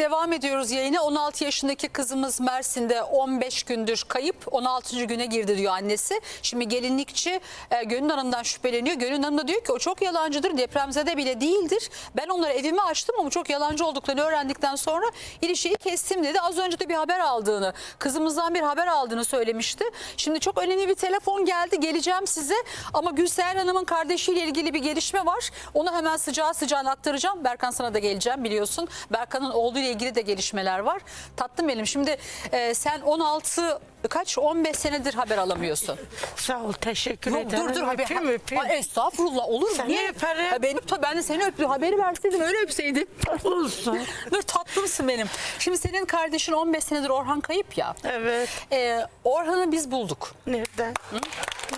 devam ediyoruz yayına. 16 yaşındaki kızımız Mersin'de 15 gündür kayıp. 16. güne girdi diyor annesi. Şimdi gelinlikçi e, Gönül Hanım'dan şüpheleniyor. Gönül Hanım da diyor ki o çok yalancıdır. Depremzede bile değildir. Ben onlara evimi açtım ama çok yalancı olduklarını öğrendikten sonra ilişkiyi kestim dedi. Az önce de bir haber aldığını, kızımızdan bir haber aldığını söylemişti. Şimdi çok önemli bir telefon geldi. Geleceğim size ama Gülseher Hanım'ın kardeşiyle ilgili bir gelişme var. Onu hemen sıcağı sıcağına aktaracağım. Berkan sana da geleceğim biliyorsun. Berkan'ın oğluyla ilgili de gelişmeler var. Tatlım benim. Şimdi e, sen 16 kaç 15 senedir haber alamıyorsun. Sağ ol teşekkür Yok, ederim. dur dur haber. Öpeyim öpeyim. Ay, estağfurullah olur mu? Seni öperim. Ha, benim, tabii ben de seni öptüm. Haberi verseydim öyle öpseydim. Olsun. dur tatlımsın benim. Şimdi senin kardeşin 15 senedir Orhan kayıp ya. Evet. E, Orhan'ı biz bulduk. Nereden?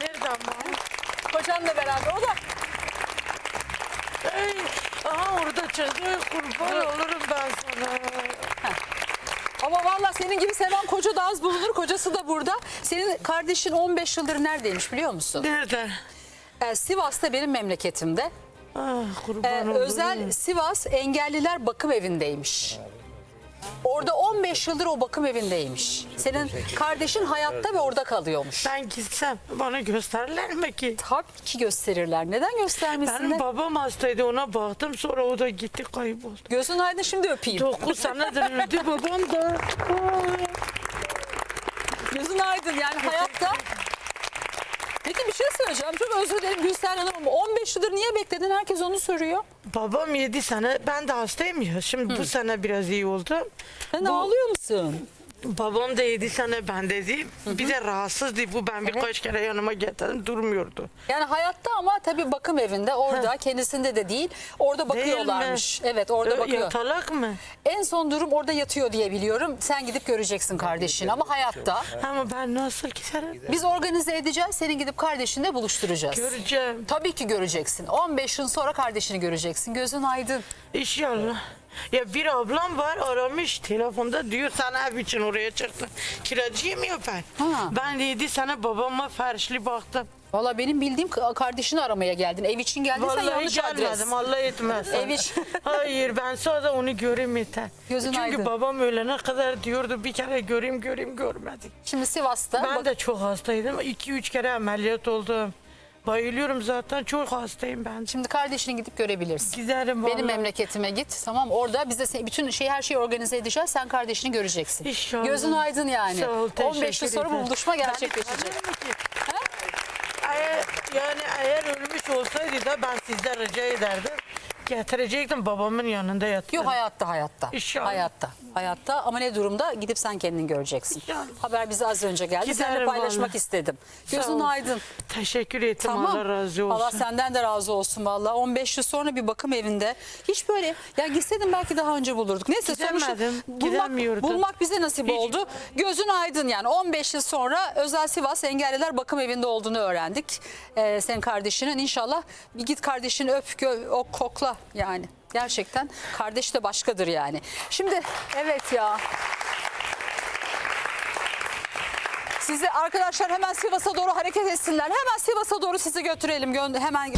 Nereden var? Kocanla beraber o da Ey, aha orada çıktı. Kurban olurum ben sana. Ama valla senin gibi seven koca da az bulunur. Kocası da burada. Senin kardeşin 15 yıldır neredeymiş biliyor musun? Nerede? Ee, Sivas'ta benim memleketimde. Ah kurban Ee, olurum. özel Sivas engelliler bakım evindeymiş. Orada 15 yıldır o bakım evindeymiş. Senin kardeşin hayatta ve orada kalıyormuş. Ben gitsem bana gösterirler mi ki? Tabii ki gösterirler. Neden göstermesinler? Benim babam hastaydı ona baktım sonra o da gitti kayboldu. Gözün aydın şimdi öpeyim. 9 senedir öldü babam da. Gözün aydın yani hayatta. Peki bir şey söyleyeceğim. Çok özür dilerim Gülser Hanım. 15 yıldır niye bekledin? Herkes onu soruyor. Babam 7 sene ben de hastayım ya. Şimdi bu sene biraz iyi oldu. Sen Bu- ağlıyor musun? Babam da 7 sene bendeydi. Bir de rahatsızdı. Bu ben birkaç kere yanıma getirdim durmuyordu. Yani hayatta ama tabii bakım evinde orada kendisinde de değil orada Değil bakıyorlarmış. mi? Evet orada Ö- bakıyor. Yatalak mı? En son durum orada yatıyor diye biliyorum. Sen gidip göreceksin kardeşini ama hayatta. Ama ben nasıl giderim? Biz organize edeceğiz. Seni gidip kardeşinle buluşturacağız. Göreceğim. Tabii ki göreceksin. 15 yıl sonra kardeşini göreceksin. Gözün aydın. İnşallah. Ya bir ablam var aramış telefonda diyor sana ev için oraya çıktım. Kiracıyım ya ben. Ha. Ben 7 sene babama ferşli baktım. Valla benim bildiğim k- kardeşini aramaya geldin. Ev için geldin sen Vallahi yanlış adres. gelmedim Allah etmez. Ev için. Hayır ben sadece onu göreyim yeter. Gözün Çünkü aydın. babam ölene kadar diyordu bir kere göreyim göreyim görmedik. Şimdi Sivas'ta Ben bak- de çok hastaydım. 2-3 kere ameliyat oldum. Bayılıyorum zaten çok hastayım ben. şimdi kardeşini gidip görebilirsin. Giderim Benim vallahi. memleketime git. Tamam orada biz de se- bütün şey her şeyi organize edeceğiz. Sen kardeşini göreceksin. İnşallah. Gözün aydın yani. Sağ ol, 15 yıl sonra ederim. buluşma gerçekleşecek. ki. Eğer, yani eğer ölmüş olsaydı da ben sizden rica ederdim. Getirecektim babamın yanında yatıyor. Yok hayatta hayatta. İnşallah. Hayatta. Hayatta ama ne durumda gidip sen kendin göreceksin. İnşallah. Haber bize az önce geldi. Seninle Giderim paylaşmak vallahi. istedim. Gözün ol. aydın. Teşekkür ettim Tamam. Allah razı olsun. Allah senden de razı olsun vallahi. 15 yıl sonra bir bakım evinde. Hiç böyle ya gitseydin belki daha önce bulurduk. Neyse sonuçta Gidemedim, bulmak, gidemiyordum. bulmak bize nasip Hiç- oldu. Gözün aydın yani 15 yıl sonra Özel Sivas Engelliler Bakım Evi'nde olduğunu öğrendik. Ee, senin kardeşinin inşallah bir git kardeşini öp gö- o kokla yani. Gerçekten kardeş de başkadır yani. Şimdi evet ya. Sizi arkadaşlar hemen Sivas'a doğru hareket etsinler. Hemen Sivas'a doğru sizi götürelim. Gö- hemen